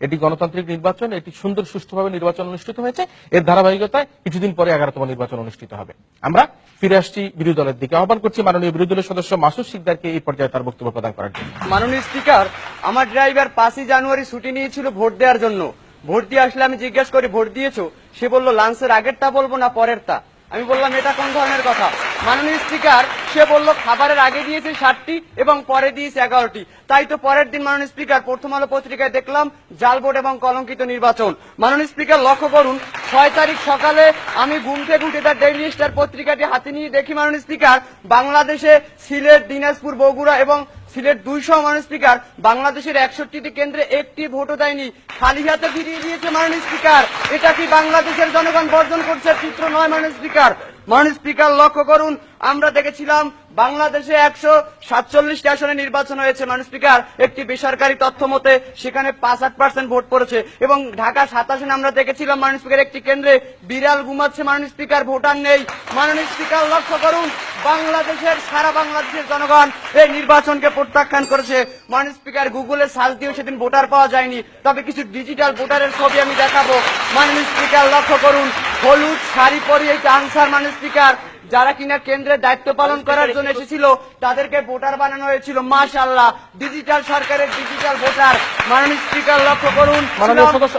এটি গণতান্ত্রিক নির্বাচন, এটি সুন্দর সুষ্ঠুভাবে নির্বাচন অনুষ্ঠিত হয়েছে। এর ধারাবাহিকতায় কিছুদিন পরে এগারোতম নির্বাচন অনুষ্ঠিত হবে। আমরা ফিরে আসছি বিরোধী দলের দিকে। আহ্বান করছি মাননীয় বিরোধী দলের সদস্য মাসুদ সিকদারকে এই পর্যায়ে তার বক্তব্য প্রদান করার জন্য। মাননীয় স্পিকার, আমার ড্রাইভার পাঁচই জানুয়ারি ছুটি নিয়েছিল ভোট দেওয়ার জন্য। ভোট দিয়ে আসলে আমি জিজ্ঞেস করি, ভোট দিয়েছ? সে বলল, লাঞ্চের আগেরটা বলব না পরেরটা? আমি বললাম, এটা কোন ধরনের কথা? মাননীয় স্পিকার সে বলল, খাবারের আগে দিয়েছে ষাটটি এবং পরে দিয়েছে এগারোটি। তাই তো পরের দিন মাননীয় স্পিকার প্রথম আলো পত্রিকায় দেখলাম, জাল ভোট এবং কলঙ্কিত নির্বাচন। মাননীয় স্পিকার লক্ষ্য করুন, ছয় তারিখ সকালে আমি ঘুম থেকে উঠে তার ডেইলি স্টার পত্রিকাটি হাতে নিয়ে দেখি মাননীয় স্পিকার, বাংলাদেশে সিলেট, দিনাজপুর, বগুড়া এবং সিলেট দুইশো মানুষ স্পিকার, বাংলাদেশের একষট্টিটি কেন্দ্রে একটি ভোটও দেয়নি। খালি হাতে ফিরিয়ে দিয়েছে মাননীয় স্পিকার। এটা কি বাংলাদেশের জনগণ বর্জন করছে? চিত্র নয় মাননীয় স্পিকার। মাননীয় স্পিকার লক্ষ্য করুন আমরা দেখেছিলাম বাংলাদেশে একশো সাতচল্লিশটি আসনে নির্বাচন হয়েছে। মানুষ স্পিকার, একটি বেসরকারি তথ্য মতে সেখানে পাঁচ আট পার্সেন্ট ভোট পড়েছে এবং ঢাকা সাত আসনে আমরা দেখেছিলাম মাননীয় স্পিকার, একটি কেন্দ্রে বিড়াল ঘুমাচ্ছে। মাননীয় স্পিকার, ভোটার নেই। মাননীয় স্পিকার, লক্ষ্য করুন, বাংলাদেশের, সারা বাংলাদেশের জনগণ এই নির্বাচনকে প্রত্যাখ্যান করেছে। মাননীয় স্পিকার, গুগলে সার্চ দিয়েও সেদিন ভোটার পাওয়া যায়নি। তবে কিছু ডিজিটাল ভোটারের ছবি আমি দেখাবো। মাননীয় স্পিকার, লক্ষ্য করুন, হলুদ শাড়ি পরিয়ে আনসার। মাননীয় স্পিকার যারা কিনা কেন্দ্রের দায়িত্ব পালন করার জন্য এসেছিল তাদেরকে ভোটার বানানো হয়েছিল। মাশাল্লাহ ডিজিটাল সরকারের ডিজিটাল ভোটার। মাননীয় স্পিকার লক্ষ্য করুন।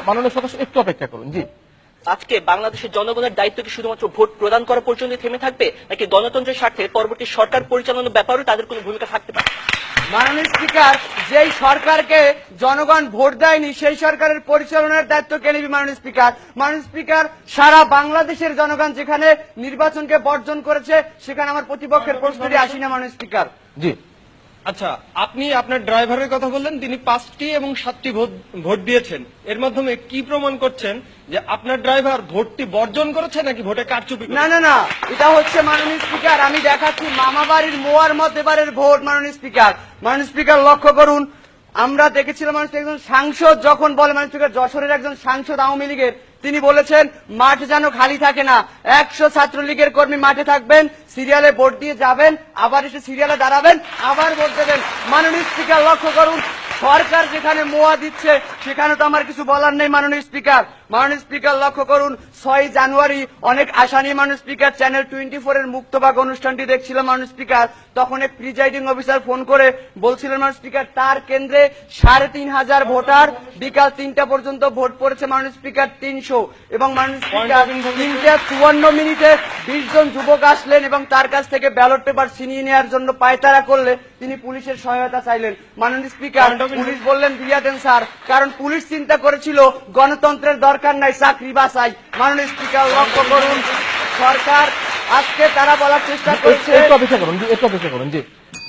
মাননীয় সদস্য একটু অপেক্ষা করুন জি। আজকে বাংলাদেশের জনগণের দায়িত্ব কি শুধুমাত্র ভোট প্রদান করা পর্যন্ত থেমে থাকবে নাকি গণতন্ত্রের স্বার্থে পরবর্তী সরকার পরিচালনার ব্যাপারেও তাদের কোনো ভূমিকা থাকতে পারে? মাননীয় স্পিকার, যেই সরকারকে জনগণ ভোট দেয়নি, সেই সরকারের পরিচালনার দায়িত্ব কে নেবে মাননীয় স্পিকার? মাননীয় স্পিকার, সারা বাংলাদেশের জনগণ যেখানে নির্বাচনকে বর্জন করেছে, সেখানে আমার প্রতিপক্ষের প্রশ্নটি আসি না, মাননীয় স্পিকার। জি। আচ্ছা আপনি আপনার ড্রাইভারের কথা বললেন, তিনি পাঁচটি এবং সাতটি ভোট দিয়েছেন। এর মাধ্যমে কি প্রমাণ করছেন যে আপনার ড্রাইভার ভোটটি বর্জন করেছে নাকি ভোটে কারচুপি না না না, এটা হচ্ছে মাননীয় স্পিকার। আমি দেখাচ্ছি মামা বাড়ির মোয়ার মধ্যে এবারের ভোট, মাননীয় স্পিকার। মাননীয় স্পিকার, লক্ষ্য করুন। আমরা দেখেছিলাম মানুষ একজন সাংসদ যখন বলে, মাননীয় স্পিকার, যশোরের একজন সাংসদ আওয়ামী লীগের তিনি বলেছেন, মাঠ যেন খালি থাকে না। একশো ছাত্রলীগের কর্মী মাঠে থাকবেন, সিরিয়ালে ভোট দিয়ে যাবেন, আবার এসে সিরিয়ালে দাঁড়াবেন, আবার ভোট দেবেন। মাননীয় স্পিকার, লক্ষ্য করুন সরকার যেখানে মোয়া দিচ্ছে সেখানে তো আমার কিছু বলার নেই মাননীয় স্পিকার। মাননীয় স্পিকার লক্ষ্য করুন ছয় জানুয়ারি অনেক আশা নিয়ে মাননীয় স্পিকার চ্যানেল টোয়েন্টি ফোর এর মুক্তবাগ অনুষ্ঠানটি দেখছিল মাননীয় স্পিকার। তখন এক প্রিজাইডিং অফিসার ফোন করে বলছিলেন মাননীয় স্পিকার তার কেন্দ্রে সাড়ে তিন হাজার ভোটার বিকাল তিনটা পর্যন্ত ভোট পড়েছে মাননীয় স্পিকার তিনশো। এবং মাননীয় স্পিকার তিনটে চুয়ান্ন মিনিটে বিশ জন যুবক আসলেন এবং তার কাছ থেকে ব্যালট পেপার ছিনিয়ে নেওয়ার জন্য পায়তারা করলে তিনি পুলিশের সহায়তা চাইলেন। মাননীয় স্পিকার পুলিশ বললেন দিয়া দেন স্যার। কারণ পুলিশ চিন্তা করেছিল গণতন্ত্রের দরকার নাই চাকরি বাসাই মাননীয় স্পিকার লক্ষ্য করুন সরকার আজকে তারা বলার চেষ্টা করছে।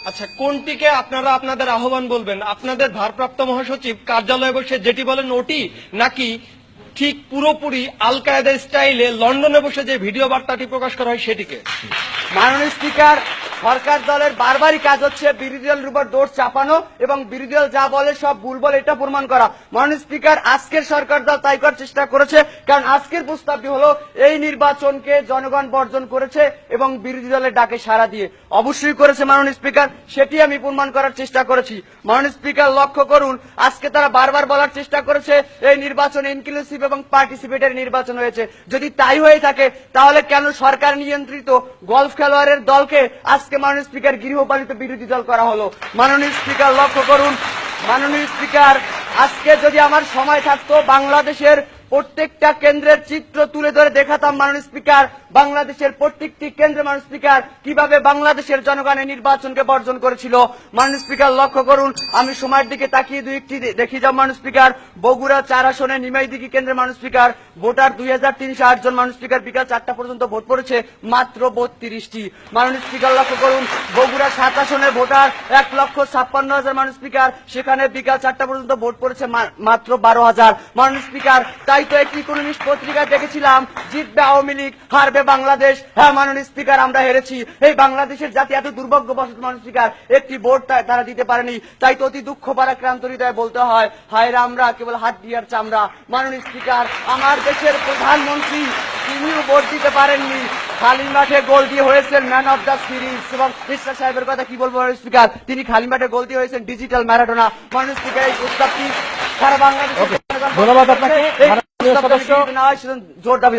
আচ্ছা কোনটিকে আপনারা আপনাদের আহ্বান বলবেন? আপনাদের ভারপ্রাপ্ত মহাসচিব কার্যালয়ে বসে যেটি বলেন ওটি নাকি ঠিক পুরোপুরি আল কায়দা স্টাইলে লন্ডনে বসে যে ভিডিও বার্তাটি প্রকাশ করা হয় সেটিকে? মাননীয় স্পিকার সরকার দলের বারবারই কাজ হচ্ছে বিরোধী দলের উপর দোষ চাপানো এবং বিরোধী দল যা বলে সব ভুল বলে এটা প্রমাণ করা। মাননীয় স্পিকার, আজকের সরকার দল তাই করার চেষ্টা করেছে, কারণ আজকের প্রস্তাবটি হলো এই নির্বাচনকে জনগণ বর্জন করেছে এবং বিরোধী দলের ডাকে সাড়া দিয়ে। অবশ্যই করেছে মাননীয় স্পিকার, সেটি আমি প্রমাণ করার চেষ্টা করেছি। মাননীয় স্পিকার, লক্ষ্য করুন, আজকে তারা বারবার বলার চেষ্টা করেছে, এই নির্বাচন ইনক্লুসিভ এবং পার্টিসিপেটারি নির্বাচন হয়েছে। যদি তাই হয়ে থাকে, তাহলে কেন সরকার নিয়ন্ত্রিত গলফ খেলোয়াড়ের দলকে আজকে মাননীয় স্পিকার গৃহপালিত বিরোধী দল করা হলো। মাননীয় স্পিকার লক্ষ্য করুন, মাননীয় স্পিকার, আজকে যদি আমার সময় থাকতো, বাংলাদেশের প্রত্যেকটা কেন্দ্রের চিত্র তুলে ধরে দেখাতাম মাননীয় স্পিকার। বাংলাদেশের প্রত্যেকটি কেন্দ্রে মাননীয় স্পিকার কীভাবে বাংলাদেশের জনগণের নির্বাচনকে বর্জন করেছিল? মাননীয় স্পিকার, লক্ষ্য করুন, আমি সময়ের দিকে তাকিয়ে দুই একটি দেখি যাও মাননীয় স্পিকার। বগুড়া চার আসনে নিমাই দিঘি কেন্দ্রের মাননীয় স্পিকার। ভোটার দুই হাজার তিনশো আট জন মাননীয় স্পিকার, বিকাল চারটা পর্যন্ত ভোট পড়েছে, মাত্র বত্রিশটি। মাননীয় স্পিকার, লক্ষ্য করুন, বগুড়া সাত আসনের ভোটার এক লক্ষ ছাপ্পান্ন হাজার মাননীয় স্পিকার, সেখানে বিকাল চারটা পর্যন্ত ভোট পড়েছে মাত্র বারো হাজার। মাননীয় স্পিকার, তাই তো একটি ইকোনমিস্ট পত্রিকায় দেখেছিলাম, জিতবে আওয়ামী লীগ, হারবে বাংলাদেশ। হ্যাঁ মাননীয় স্পিকার আমরা হেরেছি। এই বাংলাদেশের জাতি এত দুর্ভাগ্যবশত মাননীয় স্পিকার একটি ভোট তারা দিতে পারেনি। তাই তো অতি দুঃখ পারাক্রান্ত হৃদয়ে বলতে হয় হায় রে আমরা কেবল হাত দিয়ার চামড়া মাননীয় স্পিকার আমার দেশের প্রধানমন্ত্রী তিনিও ভোট দিতে পারেননি। খালি মাঠে গোল দিয়ে হয়েছেন ম্যান অফ দ্য সিরিজ। এবং মিস্টার সাহেবের কথা কি বলব স্পিকার? তিনি খালি মাঠে গোল দিয়ে হয়েছেন ডিজিটাল ম্যারাডোনা। মাননীয় স্পিকার এই প্রস্তাবটি সারা. জনগণ- ধন্যবাদ আপনাকে। জোর দাবি